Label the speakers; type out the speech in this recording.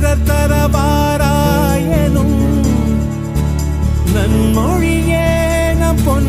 Speaker 1: பிறர் தரவாராயனும் நன்மொழியே நம் பொன்